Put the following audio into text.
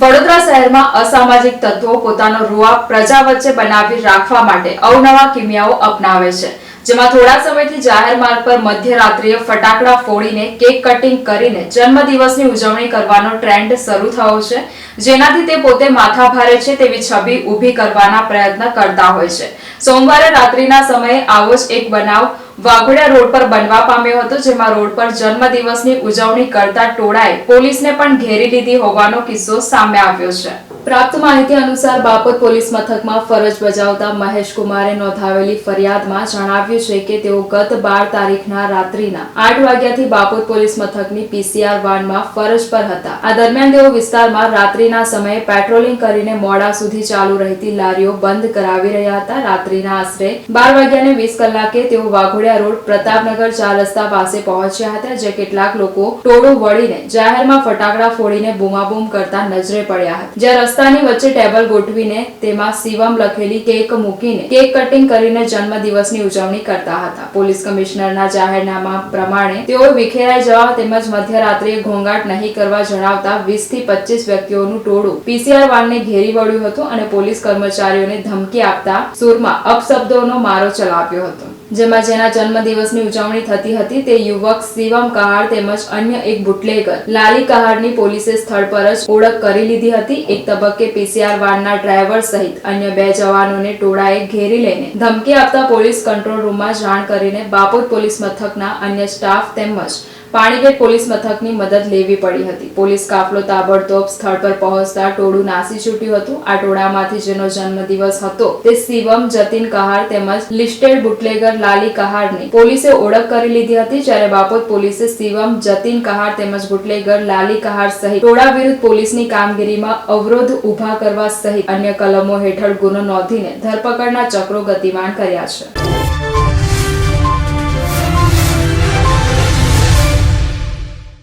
વડોદરા શહેરમાં અસામાજિક તત્વો પોતાનો રૂઆબ પ્રજા વચ્ચે બનાવી રાખવા માટે અવનવા કિમિયાઓ અપનાવે છે, જેમાં થોડા સમયથી જાહેર માર્ગ પર મધ્યરાત્રિએ ફટાકડા ફોડીને કેક કટિંગ કરીને જન્મદિવસની ઉજવણી કરવાનો ટ્રેન્ડ શરૂ થયો છે, જેનાથી તે પોતે માથા ભારે છે તેવી છબી ઊભી કરવાના પ્રયત્ન કરતા હોય છે. સોમવારે રાત્રિના સમયે આવો જ એક બનાવ વાઘોડિયા રોડ પર બનવા પામ્યો હતો, જેમાં રોડ પર જન્મદિવસની ઉજવણી કરતા ટોળાએ પોલીસને પણ ઘેરી લીધી હોવાનો કિસ્સો સામે આવ્યો છે. પ્રાપ્ત માહિતી અનુસાર બાપત પોલીસ મથકમાં ફરજ બજાવતા મહેશ નોંધાવેલી ફરિયાદમાં જણાવ્યું છે કે તેઓ ગત બાર તારીખના રાત્રિના આઠ વાગ્યાથી બાપત પોલીસ મથકની પીસીઆર વાનમાં ફરજ પર હતા. આ દરમિયાન તેઓ વિસ્તારમાં રાત્રિના સમયે પેટ્રોલિંગ કરીને મોડા સુધી ચાલુ રહેતી લારીઓ બંધ કરાવી રહ્યા હતા. રાત્રિના આશરે બાર વાગ્યાને વીસ કલાકે તેઓ વાઘોડિયા રોડ પ્રતાપનગર ચાર રસ્તા પાસે પહોંચ્યા હતા જે કેટલાક લોકો ટોળું વળીને જાહેરમાં ફટાકડા ફોડીને બૂમાબૂમ કરતા નજરે પડ્યા હતા. જ્યાં રસ્તાની વચ્ચે ટેબલ ગોઠવીને તેમાં શિવમ લખેલી કેક મૂકીને કેક કટિંગ કરીને જન્મદિવસની ઉજવણી કરતા હતા. પોલીસ કમિશનરના જાહેરનામા પ્રમાણે તેઓ વિખેરાઈ જવા તેમજ મધ્યરાત્રિએ ઘોંઘાટ નહીં કરવા જણાવતા વીસથી પચીસ વ્યક્તિઓનું ટોળું પીસીઆર વાનને ઘેરી વળ્યું હતું અને પોલીસ કર્મચારીઓને ધમકી આપતા સુરમાં અપશબ્દોનો મારો ચલાવ્યો હતો. જેમાં જેના જન્મદિવસની ઉજવણી થતી હતી તે યુવક શિવમ કહાર તેમજ અન્ય એક બુટલેગર. લાલી કહારની પોલીસે સ્થળ પર જ ઓળખ કરી લીધી હતી. એક તબક્કે પીસીઆર વાનના ડ્રાઈવર સહિત અન્ય બે જવાનોને ટોળાએ ઘેરી લઈને ધમકી આપતા પોલીસ કંટ્રોલ રૂમમાં જાણ કરીને બાપોદ પોલીસ મથકના અન્ય સ્ટાફ તેમજ પાણીગેટ પોલીસ મથકની મદદ લેવી પડી હતી. પોલીસ કાફલો, તાબડતોબ સ્થળ પર પહોંચતા ટોળું નાસી છૂટ્યું હતું. આ ટોળામાંથી જેનો જન્મદિવસ હતો તે શિવમ, જતીન કહાર તેમજ લિસ્ટેડ બુટલેગર લાલી કહારની પોલીસે ઓળખ કરી લીધી હતી જ્યારે બાપોદ પોલીસે શિવમ, જતીન કહાર તેમજ બુટલેગર લાલી કહાર સહિત ટોળા વિરુદ્ધ પોલીસની કામગીરીમાં અવરોધ ઊભા કરવા સહિત અન્ય કલમો હેઠળ ગુનો નોંધીને ધરપકડના ચક્રો ગતિમાન કર્યા છે.